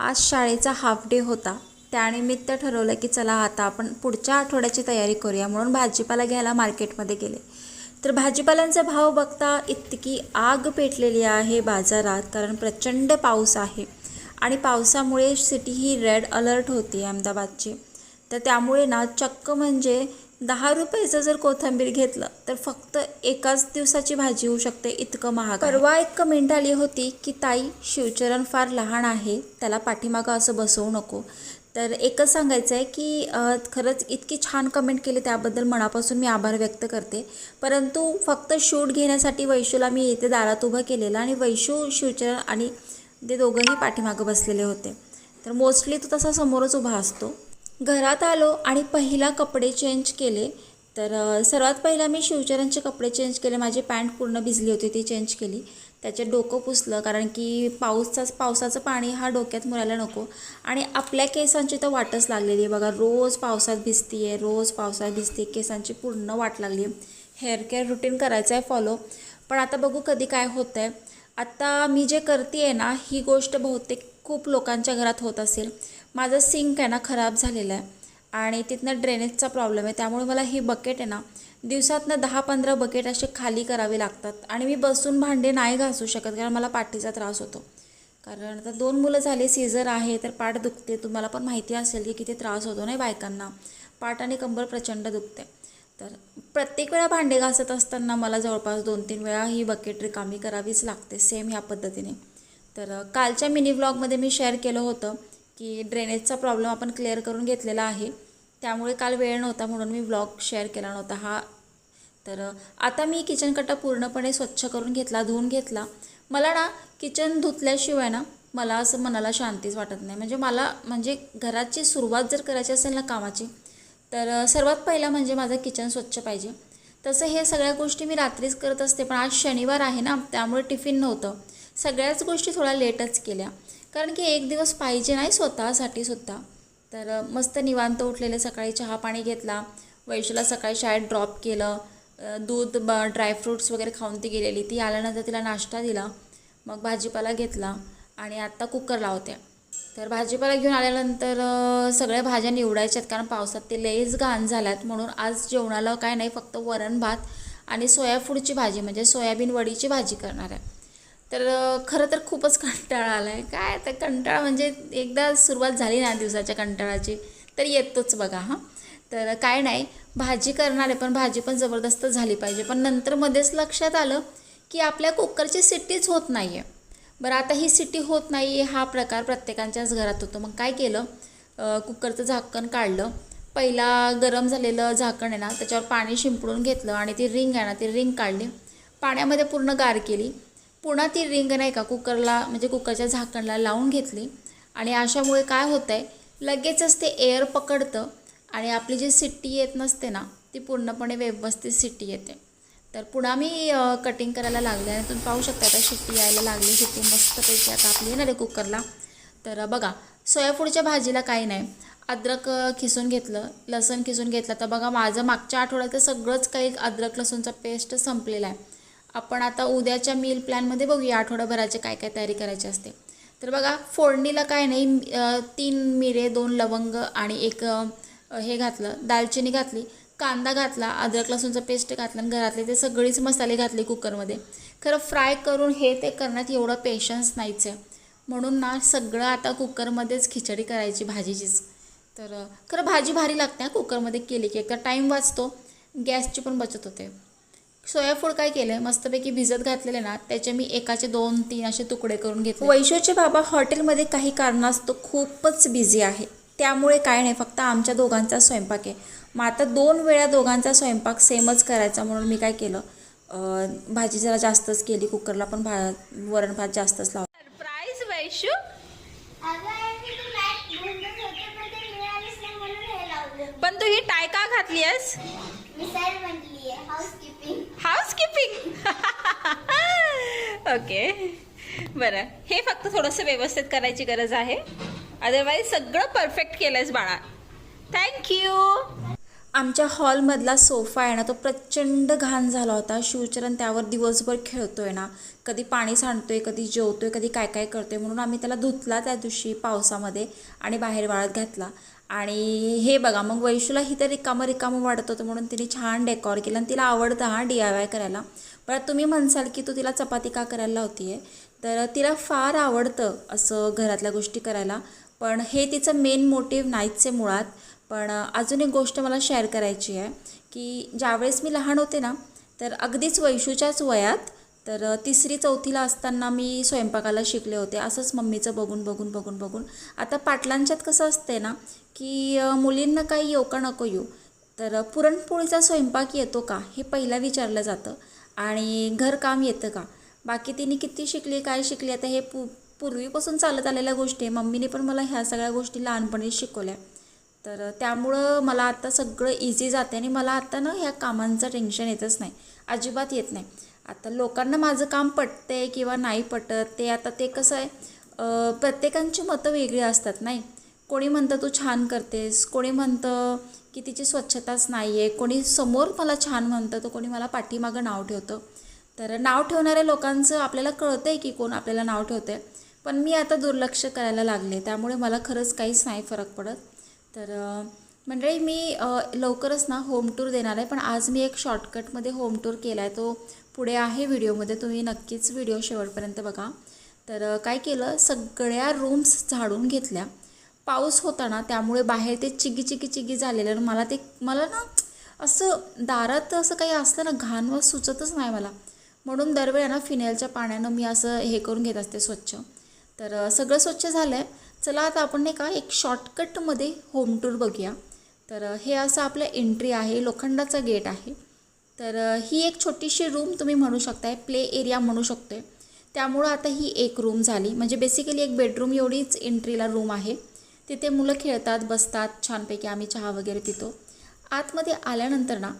आज शाळेचा half day होता. त्यानिमित्त ठरवलं की चला आता आपण पुढच्या आठवड्याची तयारी करूया म्हणून भाजीपाला घ्यायला मार्केटमध्ये गेले. तर भाजीपाल्यांचा भाव बघता इतकी आग पेटलेली आहे बाजारात कारण प्रचंड पाऊस आहे आणि पावसामुळे सिटी ही रेड अलर्ट होती अहमदाबादची. तर त्यामुळे ना चक्क म्हणजे दहा रुपयाचं जर कोथिंबीर घेतलं तर फक्त एकाच दिवसाची भाजी होऊ शकते इतकं महाग परवा एक कमेंट आली होती की ताई शिवचरण फार लहान आहे त्याला पाठीमागं असं बसवू नको. तर एकच सांगायचं आहे की खरंच इतकी छान कमेंट केली त्याबद्दल मनापासून मी आभार व्यक्त करते. परंतु फक्त शूट घेण्यासाठी वैशूला मी येथे दारात उभं केलेलं आणि वैशू शिवचरण आणि ते दोघंही पाठीमागं बसलेले होते. तर मोस्टली तो तसा समोरच उभा असतो. घरात आलो आणि पहिला कपडे चेंज केले. तर सर्वात पहिला मी शिवचरणचे कपडे चेंज केले. माझी पॅन्ट पूर्ण भिजली होती ती चेंज केली. त्याचे डोकं पुसलं कारण की पाऊसचा पावसाचं पाणी हा डोक्यात मुरायला नको. आणि आपल्या केसांची तर वाटच लागलेली आहे. बघा रोज पावसात भिजती आहे रोज पावसात भिजते केसांची पूर्ण वाट लागली आहे हेअर केअर रुटीन करायचं आहे फॉलो पण आता बघू कधी काय होतं आहे आता मी जे करते आहे ना ही गोष्ट बहुतेक खूप लोकांच्या घरात होत असेल. माझं सिंक आहे ना खराब झालेलं आहे. आणि तिथनं ड्रेनेजचा प्रॉब्लेम आहे. त्यामुळे मला ही बकेट आहे ना दिवसातनं दहा पंधरा बकेट असे खाली करावे लागतात. आणि मी बसून भांडे नाही घासू शकत कारण मला पाठीचा त्रास होतो. कारण आता दोन मुलं झाले सीझर आहे तर पाठ दुखते. तुम्हाला पण माहिती असेल की किती त्रास होतो नाही बायकांना? पाठ आणि कंबर प्रचंड दुखते. तर प्रत्येक वेळा भांडे घासत असताना मला जवळपास दोन तीन वेळा ही बकेट रिकामी करावीच लागते. सेम ह्या पद्धतीने. तर कालच्या मिनी व्लॉगमध्ये मी शेअर केलं होतं की ड्रेनेजचा प्रॉब्लेम आपण क्लिअर करून घेतलेला आहे. त्यामुळे काल वेळ नव्हता म्हणून मी व्लॉग शेअर केला नव्हता हा. तर आता मी किचन कट्टा पूर्णपणे स्वच्छ करून घेतला धुवून घेतला. मला ना किचन धुतल्याशिवाय ना मला असं मनाला शांतीच वाटत नाही. म्हणजे मला म्हणजे घराची सुरुवात जर करायची असेल ना कामाची तर सर्वात पहिला म्हणजे माझं किचन स्वच्छ पाहिजे. तसं हे सगळ्या गोष्टी मी रात्रीच करत असते पण आज शनिवार आहे ना त्यामुळे टिफिन नव्हतं. सगळ्याच गोष्टी थोड्या लेटच केल्या. कारण की एक दिवस पाहिजे नाही स्वतःसाठी सुद्धा. तर मस्त निवांत उठलेले सकाळी चहा पाणी घेतला. वैशूला सकाळी शाळेत ड्रॉप केलं. दूध ब ड्रायफ्रूट्स वगैरे खाऊन ती गेलेली. ती आल्यानंतर तिला नाश्ता दिला. मग भाजीपाला घेतला आणि आत्ता कुकर लावते तर भाजीपाला घेऊन आल्यानंतर सगळ्या भाज्या निवडायच्यात कारण पावसात ते लईच घाण झाल्यात. म्हणून आज जेवणाला काय नाही फक्त वरण भात आणि सोयाफूडची भाजी म्हणजे सोयाबीन वडीची भाजी करणार आहे. तर खरं तर खूपच कंटाळा आला आहे काय तर कंटाळा म्हणजे एकदा सुरुवात झाली ना दिवसाच्या कंटाळाची तर येतोच बघा हां. तर काय नाही भाजी करणार आहे पण भाजी पण जबरदस्त झाली पाहिजे. पण नंतर मध्येच लक्षात आलं की आपल्या कुकरची सिट्टीच होत नाही आहे बरं आता ही सिट्टी होत नाही हा प्रकार प्रत्येकांच्याच घरात होतो. मग काय केलं? कुकरचं झाकण काढलं. पहिला गरम झालेलं झाकण आहे ना त्याच्यावर पाणी शिंपडून घेतलं आणि ती रिंग आहे ना ती रिंग काढली. पाण्यामध्ये पूर्ण गार केली. पुन्हा ती रिंग नाही का कुकरला म्हणजे कुकरच्या झाकणला लावून घेतली. आणि अशामुळे काय होतं आहे लगेचच ते एअर पकडतं आणि आपली जी सिट्टी येत नसते ना ती पूर्णपणे व्यवस्थित सिट्टी येते. तर पुन्हा मी कटिंग करायला लागले आणि तुम्ही पाहू शकता आता शिट्टी यायला लागली शिट्टी मस्तपैकी आता आपली येणार आहे कुकरला. तर बघा सोयाफूडच्या भाजीला काही नाही. अद्रक खिसून घेतलं लसूण खिसून घेतलं. तर बघा माझं मागच्या आठवड्यात सगळंच काही अद्रक लसूणचा पेस्ट संपलेला आहे. आपण आता उद्याच्या मील प्लॅनमध्ये बघूया आठवड्याभराचे काय काय तयारी करायची असते. तर बघा फोडणीला काय नाही तीन मिरे दोन लवंग आणि एक हे घातलं दालचिनी घातली कांदा घातला अद्रक लसूणचं पेस्ट घातलं आणि घरातले ते सगळीच मसाले घातले कुकरमध्ये. खरं फ्राय करून हे ते करण्यात एवढं पेशन्स नाहीच आहे. म्हणून ना सगळं आता कुकरमध्येच खिचडी करायची भाजीचीच. तर खरं भाजी भारी लागते कुकरमध्ये केली की एकतर टाईम वाचतो गॅसची पण बचत होते. सोयाफूड काय केलं मस्तपैकी भिजत घातलेले ना त्याचे मी एकाचे दोन तीन असे तुकडे करून घेतले. वैशूचे बाबा हॉटेलमध्ये काही कारणास्तव खूपच बिझी आहे. त्यामुळे काय नाही फक्त आमच्या दोघांचा स्वयंपाक आहे. मग आता दोन वेळा दोघांचा स्वयंपाक सेमच करायचा म्हणून मी काय केलं भाजी जरा जास्तच केली कुकरला पण भा वरण भात जास्तच लावला सरप्राईज वैशू? अगं मी तू लाइट बंदच होते पण ते हे लावलं. पण तू ही टाय का घातली आहेस? आहे. हाऊसकीपिंग ओके बरं. हे फक्त थोडंसं व्यवस्थित करायची गरज आहे. अदरवाईज सगळं परफेक्ट केलंयस बाळा. थँक्यू आमच्या हॉलमधला सोफा आहे ना तो प्रचंड घाण झाला होता. शिवचरण त्यावर दिवसभर खेळतो आहे ना. कधी पाणी सांडतोय कधी जेवतोय कधी काय काय करतोय म्हणून आम्ही त्याला धुतला त्या दिवशी पावसामध्ये आणि बाहेर वाळत घातला. आणि हे बघा मग वैशूला ही तर रिकामं रिकामं वाटत होतं म्हणून तिने छान डेकॉर केलं आणि तिला आवडतं हा डी आय वाय करायला. परत तुम्ही म्हणसाल की तू तिला चपाती का करायला लावती आहे तर तिला फार आवडतं असं घरातल्या गोष्टी करायला. पण हे तिचं मेन मोटिव्ह नाहीच आहे मुळात. पण अजून एक गोष्ट मला शेअर करायची आहे की ज्यावेळेस मी लहान होते ना तर अगदीच वैशूच्याच वयात तर तिसरी चौथीला असताना मी स्वयंपाकाला शिकले होते. असंच मम्मीचं बघून बघून बघून बघून. आता पाटलांच्यात कसं असते ना की मुलींना काही येऊ का नको येऊ. तर पुरणपोळीचा स्वयंपाक येतो का हे पहिला विचारलं जातं. आणि घरकाम येतं का? बाकी तिने किती शिकली काय शिकली आता हे पू पूर्वीपासून चालत आलेल्या गोष्टी आहे. मम्मीने पण मला ह्या सगळ्या गोष्टी लहानपणी शिकवल्या. तर त्यामुळं मला आता सगळं इझी जाते आणि मला आता ना ह्या कामांचं टेन्शन येतच नाही. अजिबात येत नाही. आता लोकांना माझं काम पटते किंवा नाही पटत ते आता ते कसं आहे प्रत्येकांची मतं वेगळी असतात नाही? कोणी म्हणतं तू छान करतेस कोणी म्हणतं की तिची स्वच्छताच नाही आहे कोणी समोर मला छान म्हणतं तर कोणी मला पाठीमागं नाव ठेवतं. तर नाव ठेवणाऱ्या लोकांचं आपल्याला कळतं आहे की कोण आपल्याला नाव ठेवतं आहे पण मी आता दुर्लक्ष करायला लागले त्यामुळे मला खरंच काहीच नाही फरक पडत. तर मंडळी मी लवकरच ना होम टूर देणार आहे पण आज मी एक शॉर्टकटमध्ये होम टूर केला आहे तो पुढे आहे व्हिडिओमध्ये तुम्ही नक्कीच व्हिडिओ शेवटपर्यंत बघा. तर काय केलं सगळ्या रूम्स झाडून घेतल्या. पाऊस होता ना त्यामुळे बाहेर ते चिगी चिगी चिगी झालेलं आणि मला ते मला ना असं दारात असं काही असलं ना घाण व सुचतच नाही मला. म्हणून दरवेळा ना फिनेलच्या पाण्यानं मी असं हे करून घेत असते स्वच्छ. तर सगळं स्वच्छ झालं आहे चला आता आपण नाही का एक शॉर्टकटमध्ये होम टूर बघूया. तर हे असं आपलं एंट्री आहे लोखंडाचा गेट आहे. तर ही एक छोटीशी रूम तुम्ही म्हणू शकताय प्ले एरिया म्हणू शकतोय. त्यामुळं आता ही एक रूम झाली. म्हणजे बेसिकली एक बेडरूम एवढीच एंट्रीला रूम आहे. तिथे मुलं खेळतात बसतात छानपैकी आम्ही चहा वगैरे पितो. आतमध्ये आल्यानंतर ना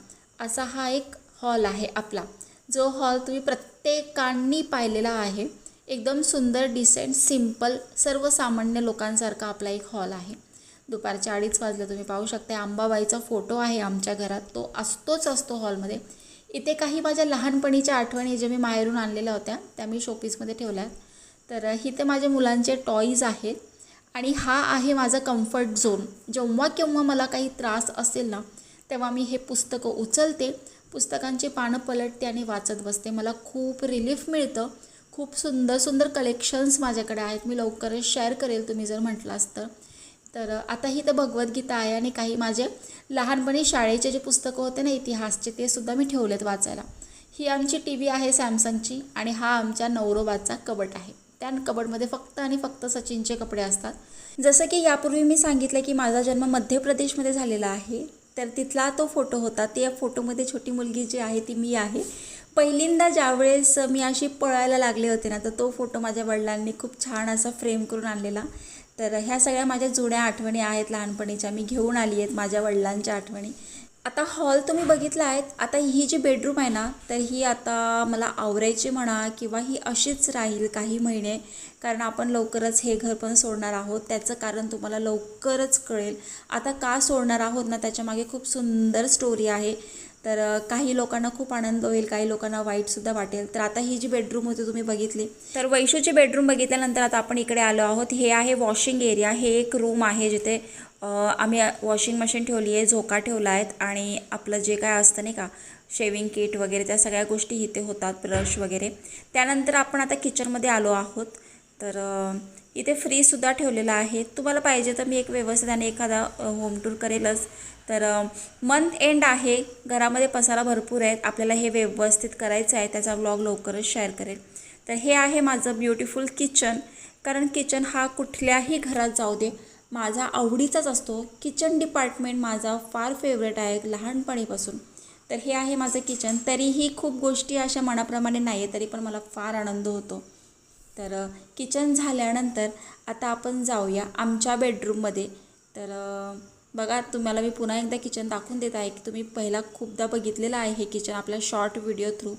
असा हा एक हॉल आहे आपला. जो हॉल तुम्ही प्रत्येकांनी पाहिलेला आहे. एकदम सुंदर डिसेंट सिंपल सर्वसामान्य लोकांसारखा आपला एक हॉल आहे. दुपारच्या अडीच वाजलं. तुम्ही पाहू शकता आंबाबाईचा फोटो आहे आमच्या घरात. तो असतोच असतो हॉलमध्ये. इथे काही माझ्या लहानपणीच्या आठवणी ज्या मी माहेरून आणलेल्या होत्या त्या मी शोपीसमध्ये ठेवल्या आहेत. तर इथे माझ्या मुलांचे टॉईज आहेत आणि हा आहे माझा कम्फर्ट झोन जेव्हा केव्हा मला काही त्रास असेल ना तेव्हा मी हे पुस्तकं उचलते. पुस्तकांची पानं पलटते आणि वाचत बसते. मला खूप रिलीफ मिळतं. खूप सुंदर सुंदर कलेक्शन्स माझ्याकडे आहेत. मी लवकरच शेअर करेल तुम्ही जर म्हटलास तर. तर आता ही तर भगवद्गीता आहे आणि काही माझे लहानपणी शाळेचे जे पुस्तकं होते ना इतिहासचे ते सुद्धा मी ठेवलेत वाचायला. ही आमची टी व्ही आहे सॅमसंगची आणि हा आमच्या नवरोबाचा कबट आहे. त्या कबडमध्ये फक्त आणि फक्त सचिनचे कपडे असतात. जसं की यापूर्वी मी सांगितलं की माझा जन्म मध्य प्रदेशमध्ये झालेला आहे तर तिथला तो फोटो होता. त्या फोटोमध्ये छोटी मुलगी जी आहे ती मी आहे. पहिल्यांदा ज्यावेळेस मी अशी पळायला लागले होते ना तर तो फोटो माझ्या वडिलांनी खूप छान असा फ्रेम करून आणलेला. तर ह्या सगळ्या माझ्या जुन्या आठवणी आहेत लहानपणीच्या. मी घेऊन आली आहेत माझ्या वडिलांच्या आठवणी. आता हॉल तुम्ही बघितला आहेत आता ही जी बेडरूम आहे ना तर ही आता मला आवरायची म्हणा किंवा ही अशीच राहील काही महिने कारण आपण लवकरच हे घर पण सोडणार आहोत. त्याचं कारण तुम्हाला लवकरच कळेल. आता का सोडणार आहोत ना त्याच्यामागे खूप सुंदर स्टोरी आहे. तर काही लोकांना खूप आनंद होईल काही लोकांना वाईटसुद्धा वाटेल. तर आता ही जी बेडरूम होती तुम्ही बघितली तर वैशूची बेडरूम बघितल्यानंतर आता आपण इकडे आलो आहोत. हे आहे वॉशिंग एरिया हे एक रूम आहे जिथे आम्ही वॉशिंग मशीन ठेवली आहे झोका ठेवला आहेत आणि आपलं जे काय असतं नाही का शेविंग किट वगैरे त्या सगळ्या गोष्टी इथे होतात ब्रश वगैरे. त्यानंतर आपण आता किचनमध्ये आलो आहोत. तर इथे फ्रीजसुद्धा ठेवलेला आहे. तुम्हाला पाहिजे तर मी एक व्यवस्थित आणि एखादा होम टूर करेलच. तर मंथ एंड आहे. घरामध्ये पसारा भरपूर आहेत. आपल्याला हे व्यवस्थित करायचं आहे. त्याचा व्लॉग लवकरच शेअर करेल. तर हे आहे माझं ब्युटिफुल किचन कारण किचन हा कुठल्याही घरात जाऊ दे. माझा आवडीचाच असतो. किचन डिपार्टमेंट माझा फार फेवरेट आहे लहानपणीपासून. तर हे आहे माझं किचन तरीही खूप गोष्टी अशा मनाप्रमाणे नाही आहे तरी पण मला फार आनंद होतो. तर किचन झाल्यानंतर आता आपण जाऊया आमच्या बेडरूममध्ये. तर बघा तुम्हाला मी पुन्हा एकदा किचन दाखवून देत आहे की तुम्ही पहिला खूपदा बघितलेलं आहे हे किचन आपल्या शॉर्ट व्हिडिओ थ्रू.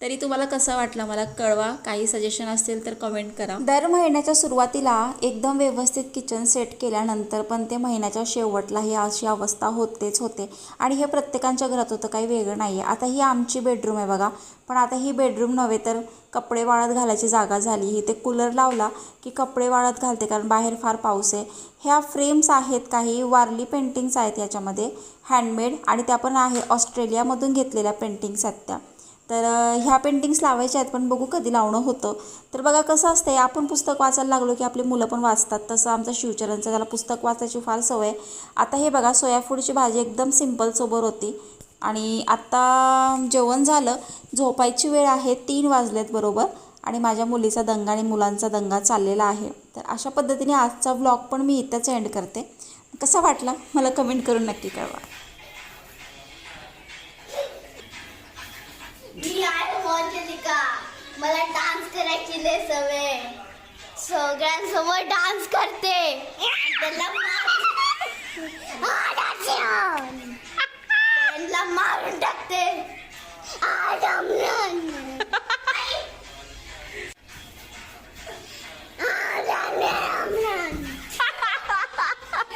तरी तुम्हाला कसा वाटला? मला कळवा. काही सजेशन असतील तर कमेंट करा. दर महिन्याच्या सुरुवातीला एकदम व्यवस्थित किचन सेट केल्यानंतर पण ते महिन्याच्या शेवटला ही अशी अवस्था होतेच होते. आणि हे प्रत्येकांच्या घरात होतं. काही वेगळं नाही आहे आता ही आमची बेडरूम आहे बघा. पण आता ही बेडरूम नव्हे तर कपडे वाळत घालायची जागा झाली. ही ते कूलर लावला की कपडे वाळत घालते कारण बाहेर फार पाऊस आहे. ह्या फ्रेम्स आहेत काही. वारली पेंटिंग्स आहेत याच्यामध्ये. हँडमेड आणि त्या पण आहे. ऑस्ट्रेलियामधून घेतलेल्या पेंटिंग्स आहेत त्या. तर ह्या पेंटिंग्स लावायच्या आहेत पण बघू कधी लावणं होतं. तर बघा कसं असतंय आपण पुस्तक वाचायला लागलो की आपली मुलं पण वाचतात. तसं आमचा शिवचरणचं त्याला पुस्तक वाचायची फार सवय आहे. आता हे बघा सोयाफूडची भाजी एकदम सिंपल सोबर होती. आणि आत्ता जेवण झालं झोपायची वेळ आहे तीन वाजलेत बरोबर. आणि माझ्या मुलीचा दंगा आणि मुलांचा दंगा चाललेला आहे. तर अशा पद्धतीने आजचा ब्लॉग पण मी इथंच एंड करते. कसा वाटला? मला कमेंट करून नक्की कळवा. मला डान्स करायची लय सवय सगळ्यांसमोर डान्स करते. त्याला त्यांना मारून टाकते.